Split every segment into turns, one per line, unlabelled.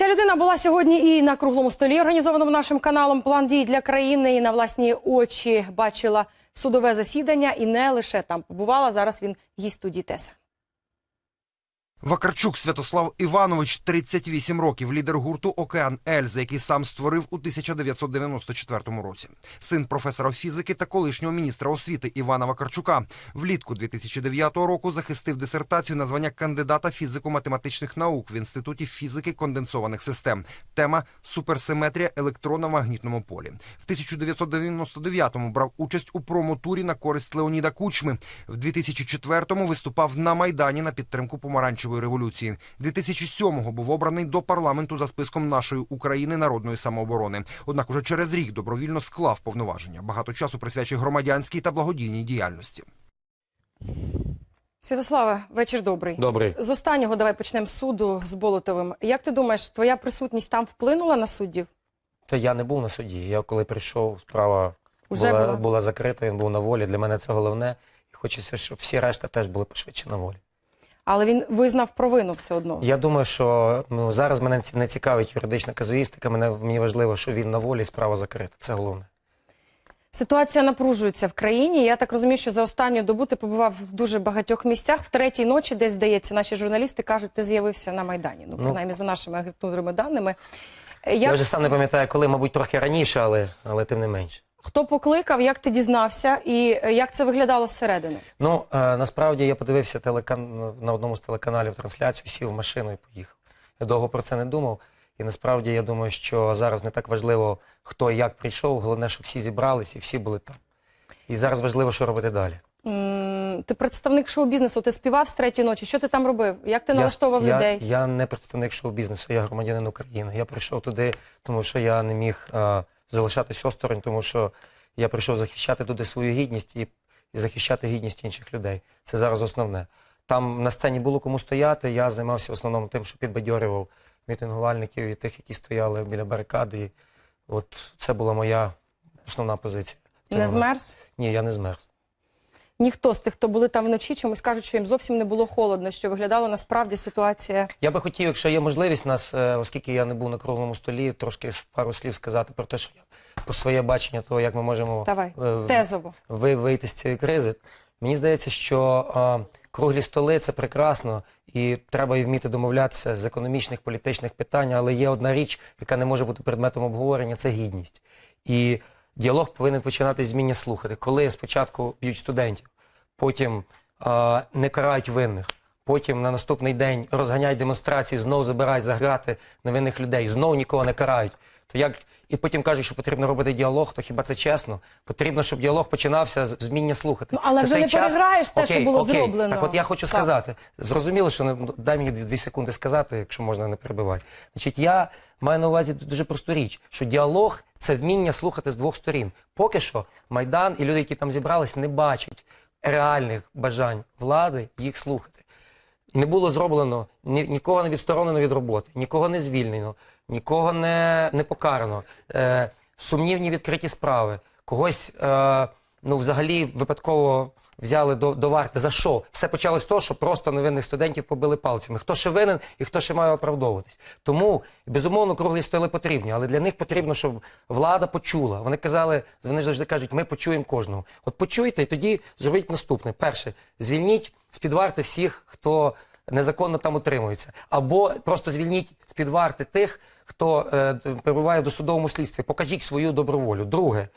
Ця людина була сьогодні і на круглому столі, організованому нашим каналом План дій для країни. І на власні очі бачила судове засідання і не лише там побувала. Зараз він гість студії ТЕСА.
Вакарчук Святослав Іванович, 38 років, лідер гурту Океан Ельзи, який сам створив у 1994 році. Син професора фізики та колишнього міністра освіти Івана Вакарчука. Влітку 2009 року захистив дисертацію на звання кандидата фізико-математичних наук в інституті фізики конденсованих систем. Тема суперсиметрія електрона в магнітному полі. В 1999-му брав участь у промотурі на користь Леоніда Кучми. В 2004-му виступав на майдані на підтримку помаранчевої революції. 2007-го був обраний до парламенту за списком нашої України народної самооборони. Однак уже через рік добровільно склав повноваження. Багато часу присвячує громадянській та благодійній діяльності.
Святославе, вечір добрий.
Добрий.
З останнього давай почнемо з суду з Болотовим. Як ти думаєш, твоя присутність там вплинула на суддів?
Та я не був на суді. Я коли прийшов, справа
Уже
була,
була?
була закрита, він був на волі. Для мене це головне. І хочеться, щоб всі решта теж були пошвидше на волі.
Але він визнав провину все одно.
Я думаю, що ну, зараз мене не цікавить юридична казуїстика. Мене мені важливо, що він на волі і справа закрита. Це головне.
Ситуація напружується в країні. Я так розумію, що за останню добу ти побував в дуже багатьох місцях. В третій ночі, десь здається, наші журналісти кажуть, ти з'явився на майдані. Ну,
Ну.
принаймні за нашими агентурними даними. Е,
Я
Як
вже сам не пам'ятаю, коли, мабуть, трохи раніше, але, але тим не менше.
Хто покликав, як ти дізнався, і е, як це виглядало зсередини?
Ну е, насправді я подивився телекан... на одному з телеканалів трансляцію, сів в машину і поїхав. Я довго про це не думав. І насправді я думаю, що зараз не так важливо, хто і як прийшов. Головне, щоб всі зібрались і всі були там. І зараз важливо, що робити далі.
М, Ти представник шоу-бізнесу, ти співав з третьої ночі. Що ти там робив? Як ти налаштовував
я,
людей?
Я не представник шоу-бізнесу, я громадянин України. Я прийшов туди, тому що я не міг а, залишатись осторонь, тому що я прийшов захищати туди свою гідність і, і захищати гідність інших людей. Це зараз основне. Там на сцені було кому стояти. Я займався в основному тим, що підбадьорював мітингувальників і тих, які стояли біля барикади. І от це була моя основна позиція.
Не змерз?
Ні, я не змерз.
Ніхто з тих, хто були там вночі, чомусь кажуть, що їм зовсім не було холодно, що виглядала насправді ситуація.
Я би хотів, якщо є можливість нас, е, оскільки я не був на круглому столі, трошки пару слів сказати про те, що я про своє бачення того, як ми можемо
Давай,
е,
тезово.
ви вийти з цієї кризи. Мені здається, що е, круглі столи це прекрасно, і треба і вміти домовлятися з економічних, політичних питань, але є одна річ, яка не може бути предметом обговорення це гідність. І діалог повинен починатися з вміння слухати. Коли спочатку б'ють студентів, потім е, не карають винних. Потім на наступний день розганяють демонстрації, знову забирають за грати невинних людей, знову нікого не карають. То як і потім кажуть, що потрібно робити діалог, то хіба це чесно? Потрібно, щоб діалог починався з вміння слухати.
Ну, але
Це
вже не
час-
переграєш те, що було
окей.
зроблено.
Так, от я хочу
Слава.
сказати. Зрозуміло, що не дай мені дві секунди сказати, якщо можна не перебивати. Значить, я маю на увазі дуже просту річ, що діалог це вміння слухати з двох сторін. Поки що майдан і люди, які там зібрались, не бачать реальних бажань влади їх слухати. Не було зроблено ні, нікого не відсторонено від роботи, нікого не звільнено, нікого не, не покарано. Е, сумнівні відкриті справи. Когось е, ну, взагалі випадково взяли до, до варти. За що? Все почалось з того, що просто невинних студентів побили палцями. Хто ще винен і хто ще має оправдовуватись. Тому, безумовно, круглі столи потрібні, але для них потрібно, щоб влада почула. Вони казали, вони завжди кажуть, ми почуємо кожного. От почуйте і тоді зробіть наступне. Перше, звільніть з-під варти всіх, хто незаконно там утримується. Або просто звільніть з-під варти тих, хто е, перебуває в досудовому слідстві. Покажіть свою доброволю. Друге,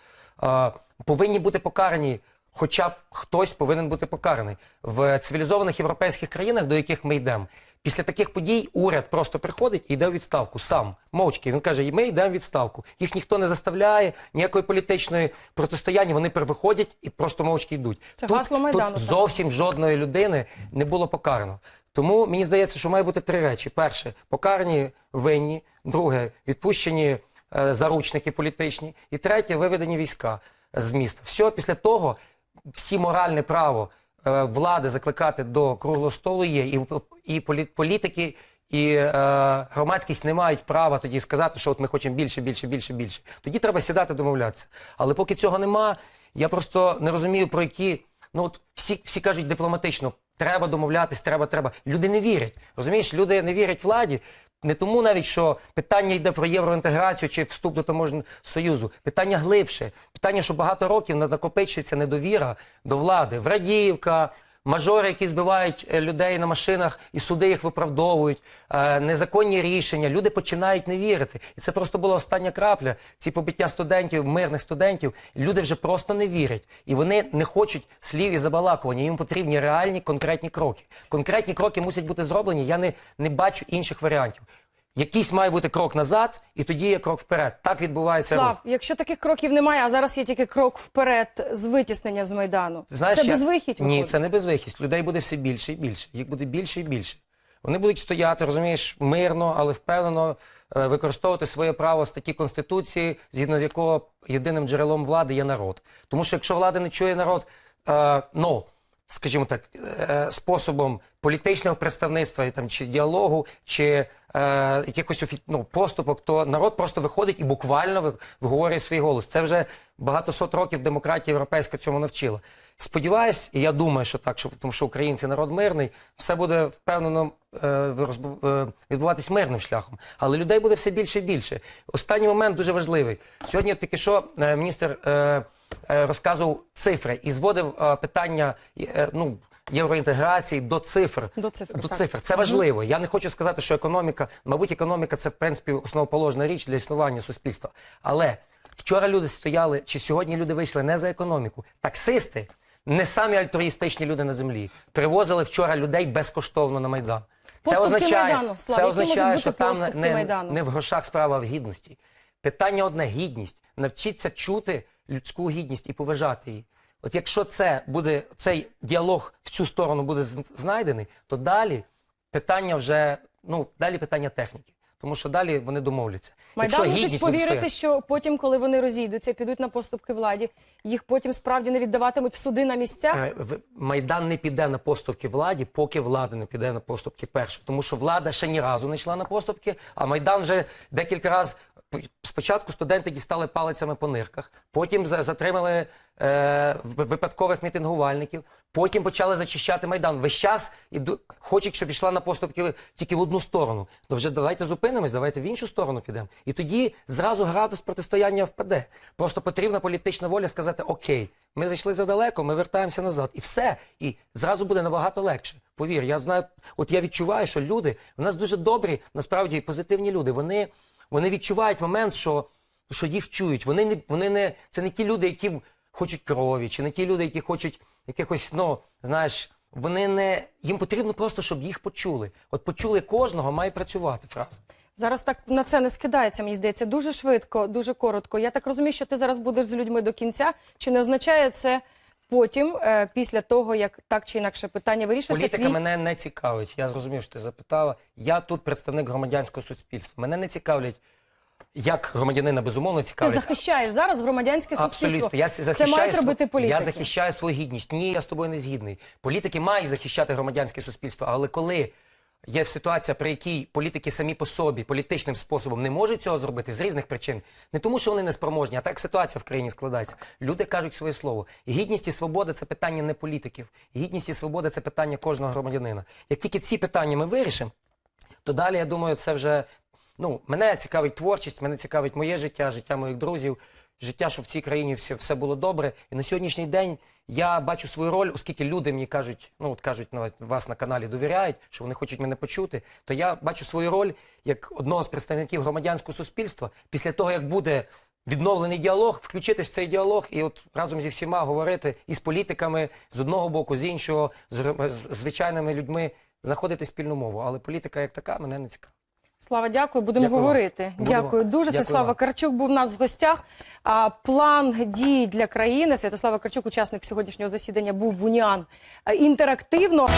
е, повинні бути покарані. Хоча б хтось повинен бути покараний в цивілізованих європейських країнах, до яких ми йдемо. Після таких подій уряд просто приходить і йде у відставку сам мовчки. Він каже: ми йдемо в відставку. Їх ніхто не заставляє, ніякої політичної протистояння. Вони виходять і просто мовчки йдуть.
Це гасло Майдану,
Тут
так.
зовсім жодної людини не було покарано. Тому мені здається, що має бути три речі: перше покарані винні, друге відпущені е, заручники політичні, і третє виведені війська з міста. Все після того всі моральне право е, влади закликати до круглого столу є, і, і полі- політики. І е, громадськість не мають права тоді сказати, що от ми хочемо більше, більше, більше, більше. Тоді треба сідати домовлятися. Але поки цього нема, я просто не розумію, про які Ну от всі, всі кажуть дипломатично, Треба домовлятись, треба, треба. Люди не вірять. Розумієш, люди не вірять владі. Не тому навіть, що питання йде про євроінтеграцію чи вступ до таможнього союзу. Питання глибше. Питання, що багато років накопичується недовіра до влади. Врадіївка, мажори, які збивають е, людей на машинах, і суди їх виправдовують, е, незаконні рішення. Люди починають не вірити. І це просто була остання крапля. Ці побиття студентів, мирних студентів. Люди вже просто не вірять. І вони не хочуть слів і забалакування. Їм потрібні реальні конкретні кроки. Конкретні кроки мусять бути зроблені. Я не, не бачу інших варіантів. Якийсь має бути крок назад, і тоді є крок вперед. Так відбувається рух.
Якщо таких кроків немає, а зараз є тільки крок вперед з витіснення з майдану.
Знаєш,
це
я-
безвихідь
Ні,
виходить?
це не безвихідь. Людей буде все більше і більше. Їх буде більше і більше. Вони будуть стояти, розумієш, мирно, але впевнено е, використовувати своє право статті Конституції, згідно з якого єдиним джерелом влади є народ. Тому що якщо влада не чує народ, е, ну. Скажімо так, е, способом політичного представництва там чи діалогу, чи е, якихось ну, поступок, то народ просто виходить і буквально ви- виговорює свій голос. Це вже багато сот років демократія європейська цьому навчила. Сподіваюсь, і я думаю, що так, що тому що українці народ мирний, все буде впевнено е, е, відбуватись мирним шляхом. Але людей буде все більше і більше. Останній момент дуже важливий. Сьогодні тільки що е, міністр е, розказував цифри і зводив е, питання е, ну, євроінтеграції до цифр.
До цифр,
До цифр. Це важливо. Я не хочу сказати, що економіка, мабуть, економіка це в принципі основоположна річ для існування суспільства. Але вчора люди стояли, чи сьогодні люди вийшли не за економіку. Таксисти, не самі альтруїстичні люди на землі, привозили вчора людей безкоштовно на майдан. Це означає,
Майдану, Слав,
це означає, що там не, не в грошах справа, а в гідності. Питання одне гідність. Навчіться чути людську гідність і поважати її. От якщо це буде цей діалог в цю сторону буде знайдений, то далі питання вже ну далі питання техніки. Тому що далі вони домовляться.
Майдан
якщо
мусить повірити, що потім, коли вони розійдуться, підуть на поступки владі, їх потім справді не віддаватимуть в суди на місцях.
Е, Майдан не піде на поступки владі, поки влада не піде на поступки першу. Тому що влада ще ні разу не йшла на поступки, а Майдан вже декілька разів. Спочатку студенти дістали палицями по нирках, потім за- затримали е, випадкових мітингувальників, потім почали зачищати Майдан. Весь час іду, хочуть, щоб йшла на поступки тільки в одну сторону. То вже давайте зупинимось, давайте в іншу сторону підемо. І тоді зразу градус протистояння впаде. Просто потрібна політична воля сказати: Окей, ми зайшли задалеко, ми вертаємося назад. І все. І зразу буде набагато легше. Повір, я знаю, от я відчуваю, що люди в нас дуже добрі, насправді позитивні люди. Вони, вони відчувають момент, що, що їх чують. Вони не, вони не, це не ті люди, які хочуть крові, чи не ті люди, які хочуть якихось, ну, знаєш, вони не. Їм потрібно просто, щоб їх почули. От почули кожного, має працювати фраза.
Зараз так на це не скидається, мені здається, дуже швидко, дуже коротко. Я так розумію, що ти зараз будеш з людьми до кінця. Чи не означає це потім, е, після того, як так чи інакше питання вирішується?
Політика
твій-
мене не цікавить. Я зрозумів, що ти запитала. Я тут представник громадянського суспільства. Мене не цікавлять, як громадянина безумовно
цікавить.
Ти
захищаєш зараз громадянське суспільство.
Абсолютно. Я
Це мають робити політики.
Я захищаю свою гідність. Ні, я з тобою не згідний. Політики мають захищати громадянське суспільство, але коли є ситуація, при якій політики самі по собі політичним способом не можуть цього зробити з різних причин, не тому, що вони не спроможні, а так ситуація в країні складається. Люди кажуть своє слово. Гідність і свобода це питання не політиків. Гідність і свобода це питання кожного громадянина. Як тільки ці питання ми вирішимо, то далі, я думаю, це вже. Ну, мене цікавить творчість, мене цікавить моє життя, життя моїх друзів, життя, щоб в цій країні все, все було добре. І на сьогоднішній день я бачу свою роль, оскільки люди мені кажуть, ну от кажуть на вас на каналі довіряють, що вони хочуть мене почути. То я бачу свою роль як одного з представників громадянського суспільства. Після того, як буде відновлений діалог, включитись в цей діалог і от разом зі всіма говорити і з політиками з одного боку, з іншого, з, звичайними людьми, знаходити спільну мову. Але політика як така мене не цікавить.
Слава, дякую. Будемо
Дякую
говорити.
Будемо.
Дякую дуже.
Дякую
Святослав
вам.
Карчук був у нас в гостях. А план дій для країни. Святослава Карчук, учасник сьогоднішнього засідання, був в Уніан. Інтерактивно.